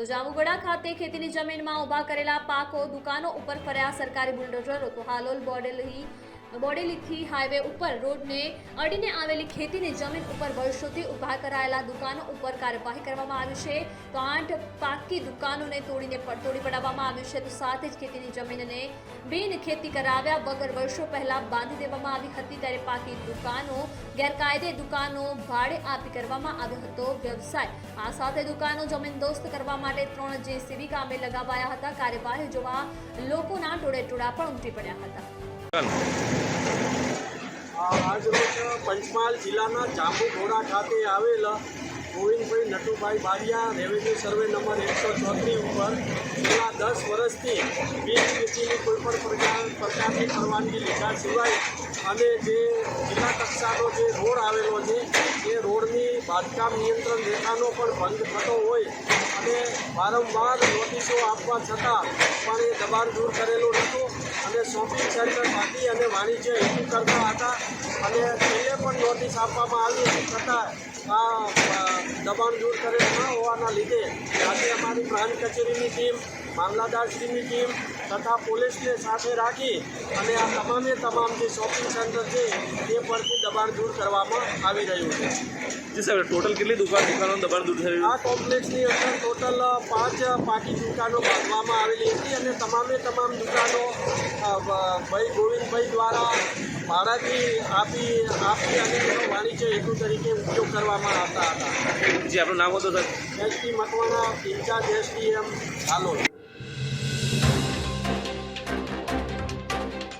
તો જાંબુગડા ખાતે ખેતીની જમીનમાં ઊભા કરેલા પાકો, દુકાનો ઉપર ફર્યા સરકારી બુલડોઝરો. તો હાલોલ બોડેલી, બોડેલીથી હાઈવે ઉપર રોડને અડીને આવેલી ખેતીની જમીન ઉપર વર્ષોથી ઊભા કરાયેલા દુકાનો ઉપર કાર્યવાહી કરવામાં આવી છે. તો આઠ પાકી દુકાનોને તોડીને તોડી પડાવવામાં આવ્યું છે. તો સાથે જ ખેતીની જમીનને બિન ખેતી કરાવ્યા વગર વર્ષો પહેલા બાંધી દેવામાં આવી હતી ત્યારે પાકી દુકાનો, ગેરકાયદે દુકાનો ભાડે આપી કરવામાં આવ્યો હતો વ્યવસાય. આ સાથે દુકાનો જમીનદોસ્ત કરવા માટે ત્રણ જેસીબી કામે લગાવાયા હતા. કાર્યવાહી જોવા લોકોના ટોળે ટોળા પણ ઉમટી પડ્યા હતા. આજરોજ પંચમહાલ જિલ્લાના જાંબુઘોડા ખાતે આવેલ Govindbhai Natubhai Baria, revenue survey number એકસો ચોત્રીસ ઉપર છેલ્લા દસ વર્ષથી બિન ખેતીની કોઈપણ પ્રકાર પ્રકારની પરવાનગી લીધા સિવાય અને જે જિલ્લા કક્ષાનો જે રોડ આવેલો છે, એ રોડની બાંધકામ નિયંત્રણ રેખાનો પણ ભંગ થતો હોય વારંવાર નોટિસો આપવા છતાં પણ એ દબાણ દૂર કરેલું નહોતું. અને શોપિંગ સેન્ટર ખાતી અને વાણિજ્ય હેતુ કરતા હતા. અને છેલ્લે પણ નોટિસ આપવામાં આવી છતાં આ દબાણ દૂર કરેલ ન હોવાના લીધે આજે અમારી પ્રાંત કચેરીની ટીમ, મામલાદારશ્રીની ટીમ તથા પોલીસને સાથે રાખી અને આ તમામે તમામ જે શોપિંગ સેન્ટર છે, એ પરથી દબાણ દૂર કરવામાં આવી રહ્યું છે. જી સાહેબ ટોટલ કેટલી દુકાન દુકાનો દબાણ દૂર થયું આ કોમ્પ્લેક્સની અંદર ટોટલ પાંચ પાકી દુકાનો બાંધવામાં આવેલી હતી અને તમામે તમામ દુકાનો ભાઈ ગોવિંદભાઈ દ્વારા ભાડાથી આપી આપી અને તેનો વાણિજ્ય હેતુ તરીકે ઉપયોગ કરવામાં આવતા હતા. જી આપણું નામ હતું sir ST Makwana in charge SDM Halol.